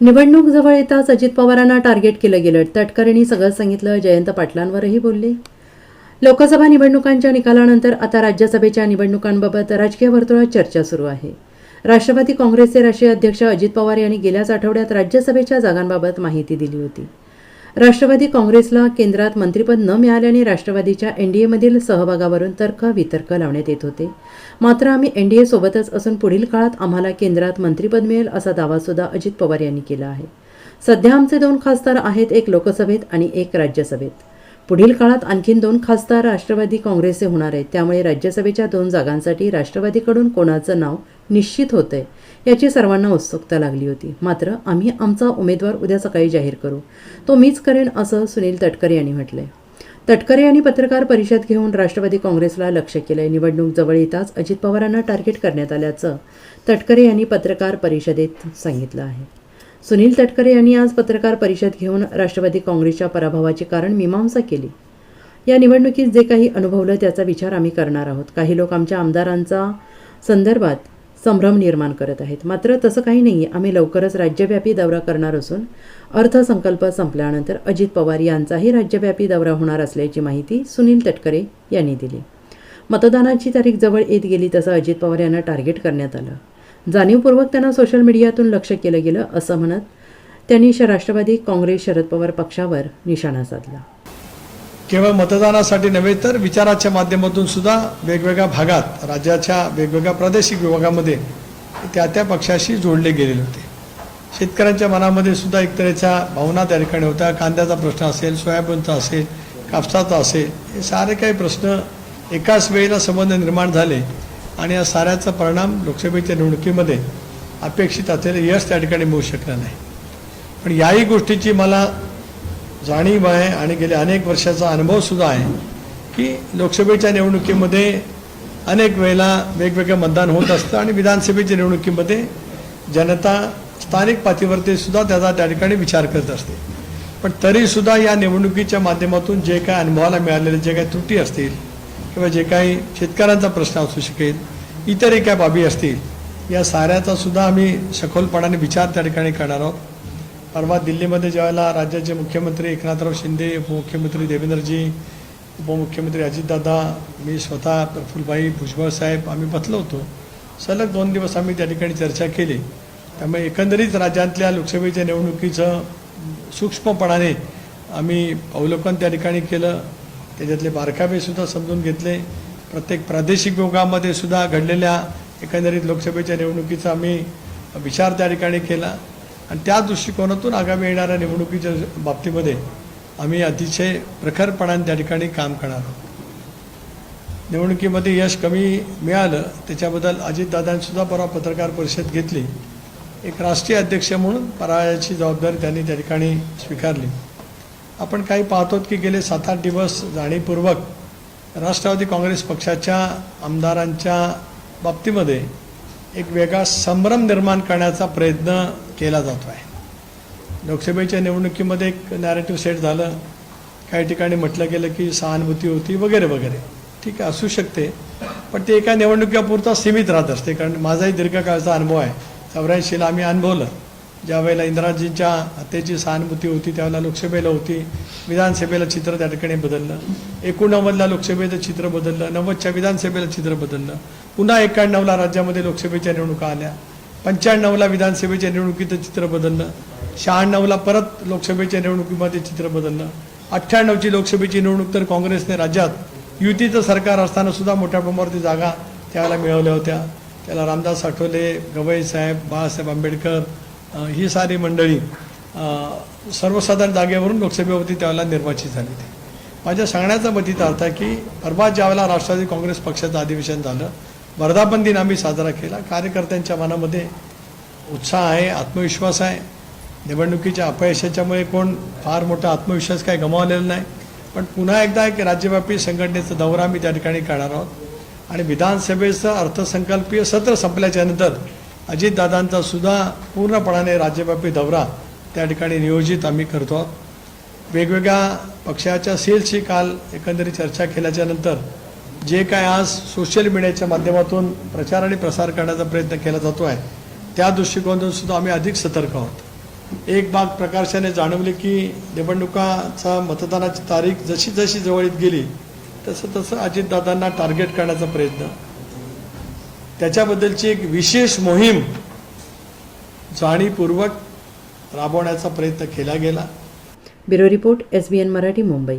निवडणूक जवळ येताच अजित पवारांना टार्गेट केलं गेलं. तटकरेंनी सगळं सांगितलं. जयंत पाटलांवरही बोलले. लोकसभा निवडणुकांच्या निकालानंतर आता राज्यसभेच्या निवडणुकांबाबत राजकीय वर्तुळात चर्चा सुरू आहे. राष्ट्रवादी काँग्रेसचे राष्ट्रीय अध्यक्ष अजित पवार यांनी गेल्याच आठवड्यात राज्यसभेच्या जागांबाबत माहिती दिली होती. राष्ट्रवादी काँग्रेसला केंद्रात मंत्रिपद न मिळाल्याने राष्ट्रवादीच्या एनडीएमधील सहभागावरून तर्क वितर्क लावण्यात येत होते. मात्र आम्ही एनडीए सोबतच असून पुढील काळात आम्हाला केंद्रात मंत्रिपद मिळेल असा दावासुद्धा अजित पवार यांनी केला आहे. सध्या आमचे दोन खासदार आहेत एक लोकसभेत आणि एक राज्यसभेत. पुढील काळात आणखीन दोन खासदार राष्ट्रवादी काँग्रेसचे होणार आहेत. त्यामुळे राज्यसभेच्या दोन जागांसाठी राष्ट्रवादीकडून कोणाचं नाव निश्चित होतंय याची सर्वांना उत्सुकता लागली होती. मात्र आम्ही आमचा उमेदवार उद्या सकाळी जाहीर करू. तो मीच करेन असं सुनील तटकरे यांनी म्हटलंय. तटकरे यांनी पत्रकार परिषद घेऊन राष्ट्रवादी काँग्रेसला लक्ष केलंय. निवडणूक जवळ येताच अजित पवारांना टार्गेट करण्यात आल्याचं तटकरे यांनी पत्रकार परिषदेत सांगितलं आहे. सुनील तटकरे यांनी आज पत्रकार परिषद घेऊन राष्ट्रवादी काँग्रेसच्या पराभवाची कारण मीमांसा केली. या निवडणुकीत जे काही अनुभवलं त्याचा विचार आम्ही करणार आहोत. काही लोक आमच्या आमदारांचा संदर्भात संभ्रम निर्माण करत आहेत. मात्र तसं काही नाही आम्ही लवकरच राज्यव्यापी दौरा करणार असून अर्थसंकल्प संपल्यानंतर अजित पवार यांचाही राज्यव्यापी दौरा होणार असल्याची माहिती सुनील तटकरे यांनी दिली. मतदानाची तारीख जवळ येत गेली तसं अजित पवार यांना टार्गेट करण्यात आलं. जाणीवपूर्वक त्यांना सोशल मीडियातून लक्ष केलं गेलं असं म्हणत त्यांनी राष्ट्रवादी काँग्रेस शरद पवार पक्षावर निशाणा साधला. केवळ मतदानासाठी नव्हे तर विचाराच्या माध्यमातून सुद्धा वेगवेगळ्या भागात राज्याच्या वेगवेगळ्या प्रादेशिक विभागामध्ये त्या त्या पक्षाशी जोडले गेलेले होते. शेतकऱ्यांच्या मनामध्ये सुद्धा एक तऱ्हेच्या भावना त्या ठिकाणी होत्या. कांद्याचा प्रश्न असेल सोयाबीनचा असेल कापसाचा असेल हे सारे काही प्रश्न एकाच वेळेला संबंध निर्माण झाले. आणि या साऱ्याचा परिणाम लोकसभेच्या निवडणुकीमध्ये अपेक्षित असलेलं यश त्या ठिकाणी मिळू शकलं नाही. पण याही गोष्टीची मला जाणीव आहे आणि गेल्या अनेक वर्षाचा अनुभवसुद्धा आहे की लोकसभेच्या निवडणुकीमध्ये अनेक वेळेला वेगवेगळं मतदान होत असतं आणि विधानसभेच्या निवडणुकीमध्ये जनता स्थानिक पातळीवरती सुद्धा त्याचा त्या ठिकाणी विचार करत असते. पण तरीसुद्धा या निवडणुकीच्या माध्यमातून जे काय अनुभवाला मिळालेले जे काही त्रुटी असतील किंवा जे काही शेतकऱ्यांचा प्रश्न असू शकेल इतरही काय बाबी असतील या साऱ्याचा सुद्धा आम्ही सखोलपणाने विचार त्या ठिकाणी करणार आहोत. परवा दिल्लीमध्ये ज्यावेळेला राज्याचे मुख्यमंत्री एकनाथराव शिंदे उपमुख्यमंत्री देवेंद्रजी उपमुख्यमंत्री अजितदादा मी स्वतः प्रफुलभाई भुजबळ साहेब आम्ही बसलो होतो. सलग दोन दिवस आम्ही त्या ठिकाणी चर्चा केली. त्यामुळे एकंदरीत राज्यातल्या लोकसभेच्या निवडणुकीचं सूक्ष्मपणाने आम्ही अवलोकन त्या ठिकाणी केलं. त्याच्यातले बारकावेसुद्धा समजून घेतले. प्रत्येक प्रादेशिक विभागामध्ये सुद्धा घडलेल्या एकंदरीत लोकसभेच्या निवडणुकीचा आम्ही विचार त्या ठिकाणी केला. आणि त्या दृष्टिकोनातून आगामी येणाऱ्या निवडणुकीच्या बाबतीमध्ये आम्ही अतिशय प्रखरपणाने त्या ठिकाणी काम करणार आहोत. निवडणुकीमध्ये यश कमी मिळालं त्याच्याबद्दल अजितदादांसुद्धा परवा पत्रकार परिषद घेतली. एक राष्ट्रीय अध्यक्ष म्हणून पराजयाची जबाबदारी त्यांनी त्या ठिकाणी स्वीकारली. आपण काही पाहतो की गेले सात आठ दिवस जाणीवपूर्वक राष्ट्रवादी काँग्रेस पक्षाच्या आमदारांच्या बाबतीमध्ये एक वेगळा संभ्रम निर्माण करण्याचा प्रयत्न केला जातो आहे. लोकसभेच्या निवडणुकीमध्ये एक नॅरेटिव्ह सेट झालं. काही ठिकाणी म्हटलं गेलं की सहानुभूती होती वगैरे वगैरे. ठीक आहे असू शकते. पण ते एका निवडणुकीपुरता सीमित राहत असते. कारण माझाही दीर्घकाळचा अनुभव आहे. चौऱ्याऐंशीला आम्ही अनुभवलं. ज्या वेळेला इंदिराजींच्या हत्येची सहानुभूती होती त्यावेळेला लोकसभेला होती. विधानसभेला चित्र त्या ठिकाणी बदललं. एकोणनव्वदला लोकसभेचं चित्र बदललं. नव्वदच्या विधानसभेला चित्र बदललं. पुन्हा एक्क्याण्णवला राज्यामध्ये लोकसभेच्या निवडणुका आल्या. पंच्याण्णवला विधानसभेच्या निवडणुकीचं चित्र बदललं. शहाण्णवला परत लोकसभेच्या निवडणुकीमध्ये चित्र बदललं. अठ्ठ्याण्णवची लोकसभेची निवडणूक तर काँग्रेसने राज्यात युतीचं सरकार असताना सुद्धा मोठ्या प्रमाणावरती जागा त्यावेळेला मिळवल्या होत्या. त्याला रामदास आठवले गवई साहेब बाळासाहेब आंबेडकर ही सारी मंडळी सर्वसाधारण जागेवरून लोकसभेवरती त्यावेळेला निर्वाचित झाली होती. माझ्या सांगण्याचा मतीत अर्थ आहे की परवा ज्यावेळेला राष्ट्रवादी काँग्रेस पक्षाचं अधिवेशन झालं वर्धापन दिन आम्ही साजरा केला. कार्यकर्त्यांच्या मनामध्ये उत्साह आहे आत्मविश्वास आहे. निवडणुकीच्या अपयशाच्यामुळे कोण फार मोठा आत्मविश्वास काही गमावलेला नाही. पण पुन्हा एकदा एक राज्यव्यापी संघटनेचा दौरा आम्ही त्या ठिकाणी करणार आहोत. आणि विधानसभेचं अर्थसंकल्पीय सत्र संपल्याच्यानंतर अजितदादांचा सुद्धा पूर्णपणाने राज्यव्यापी दौरा त्या ठिकाणी नियोजित आम्ही करतो. आहोत वेगवेगळ्या पक्षाच्या सेलशी काल एकंदरीत चर्चा केल्याच्यानंतर जे काय आज सोशल मीडियाच्या माध्यमातून प्रचार आणि प्रसार करण्याचा प्रयत्न केला जातो आहे त्या दृष्टिकोनातून सुद्धा आम्ही अधिक सतर्क आहोत. एक बाग प्रकाशाने जाणवली की निवडणुकाचा मतदानाची तारीख जशी जशी जवळ येत गेली तसं तसं अजितदादांना टार्गेट करण्याचा प्रयत्न. त्याच्याबद्दलची एक विशेष मोहीम जाणीपूर्वक राबवण्याचा प्रयत्न केला गेला. Bureau report S B N Marathi Mumbai.